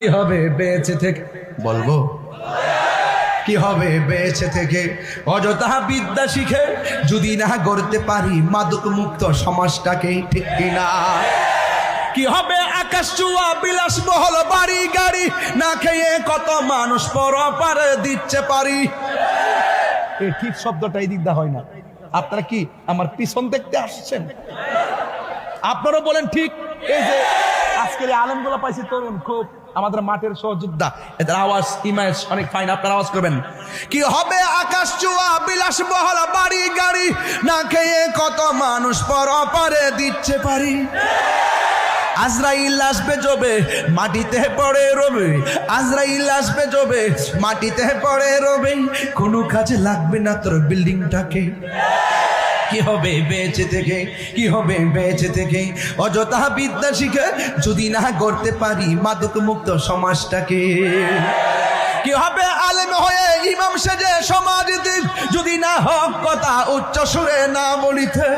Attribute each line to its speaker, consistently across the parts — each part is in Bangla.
Speaker 1: কি হবে বেঁচে থেকে? বলব? কি হবে বেঁচে থেকে? অযথা বিদ্যা শিখে যদি না গড়তে পারি মাদক মুক্ত সমাজটাকে ঠিক কিনা? কি হবে আকাশ চুয়া বিলাস বহল বাড়ি গাড়ি? না খেয়ে কত মানুষ পর পারে দিচ্ছে পারি? এই ঠিক শব্দটা এই দিকটা হয় না। আপনারা কি আমার পিছন দেখতে আসছেন? আপনারাও বলেন ঠিক এই যে আজকের আলমগুলো পাইছি তরুণ, খুব আমাদের মাঠের সহযোদ্ধা। এদের আওয়াজ, ইমেজ অনেক ফাইন আপনারা আওয়াজ করবেন। কি হবে আকাশ চুয়া বিলাস বহল, বাড়ি গাড়ি, না খেয়ে কত মানুষ পর পারে দিচ্ছে পারি। আজরাইল আসবে জবে, মাটিতে পড়ে রবে। আজরাইল আসবে জবে, মাটিতে পড়ে রবে। কোনো কাজে লাগবে না তোর বিল্ডিংটাকে কি হবে বেঁচে থেকে? কি হবে বেঁচে থেকে? অযথা বিদ্যা শিখে যদি না করতে পারি মাদক মুক্ত সমাজটাকে। কি হবে আলেম হয়ে ইমাম সেজে সমাজ যদি না হক কথা উচ্চ সুরে না বলিতে।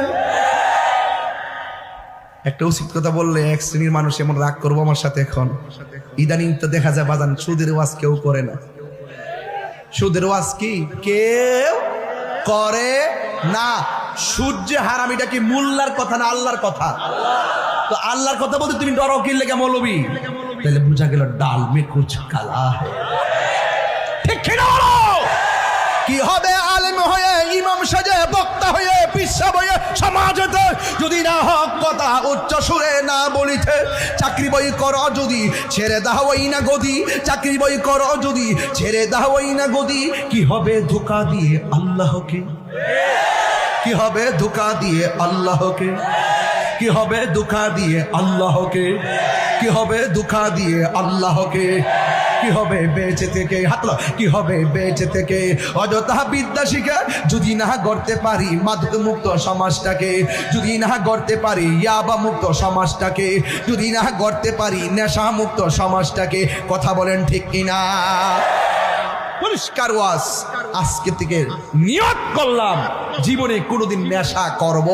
Speaker 1: একটা উচিত কথা বললে এক শ্রেণির মানুষ এমন রাগ করব আমার সাথে এখন। ইদানিং তো দেখা যায় বাজান, সুদের ওয়াজ কেউ করে না। সুদের ওয়াজ কি? কেউ করে না। সূর্য হারাম, এটা কি মুল্লার কথা না আল্লাহর কথা? তো আল্লাহর কথা বলতে তুমি ডর কিনলে লেগে মৌলবি? তাহলে বুঝা গেল ডাল মে কালা ঠিক? কি হবে আলেম হয়ে, ইমাম সাজে, বক্তা হয়ে পিসাব হয়ে সমাজেতে যদি না হক কথা উচ্চ সুরে না বলিতে, চাকরি বই কর যদি, ছেড়ে দাওয়াই না গদি, চাকরি বই কর যদি, ছেড়ে দাওয়াই না গদি, কি হবে ধোকা দিয়ে আল্লাহকে? কি হবে ধোকা দিয়ে আল্লাহকে? কি হবে ধোকা দিয়ে আল্লাহকে? কি হবে ধোকা দিয়ে আল্লাহকে? কি হবে বেঁচে থেকে? হাতলা কি হবে বেঁচে থেকে? অযথা বিদ্যা শিখে যদি না গড়তে পারি মাদক মুক্ত সমাজটাকে, যদি না গড়তে পারি ইয়াবা মুক্ত সমাজটাকে, যদি না গড়তে পারি নেশা মুক্ত সমাজটাকে, কথা বলেন ঠিক কিনা? পরিষ্কার ওয়াজ। আজকে থেকে নিয়ত করলাম, জীবনে কোনোদিন নেশা করব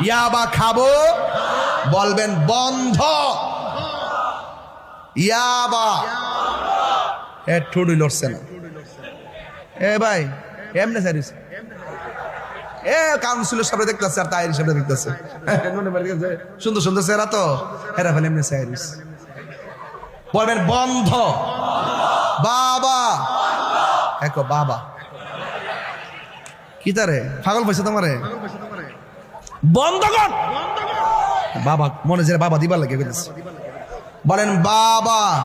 Speaker 1: ইয়াবা খাব? বলবেন, বন্ধ। ইয়াবা এ ঠুডি লড়ছে না। এ, ভাই, এমনি সারিস এ কাউন্সিলের সামনে দেখতেছে আর তাইর সামনে দেখতেছে। সুন্দর সুন্দর চেহারা তো। এরা ফেলে এমনি সারিস বলবেন, বন্ধ। বাবা। একো বাবা। কি তারে? পাগল পয়সা তোমারে? বন্ধ কর বাবা মনে যে বাবা দিবার লাগে বলেন বাবা।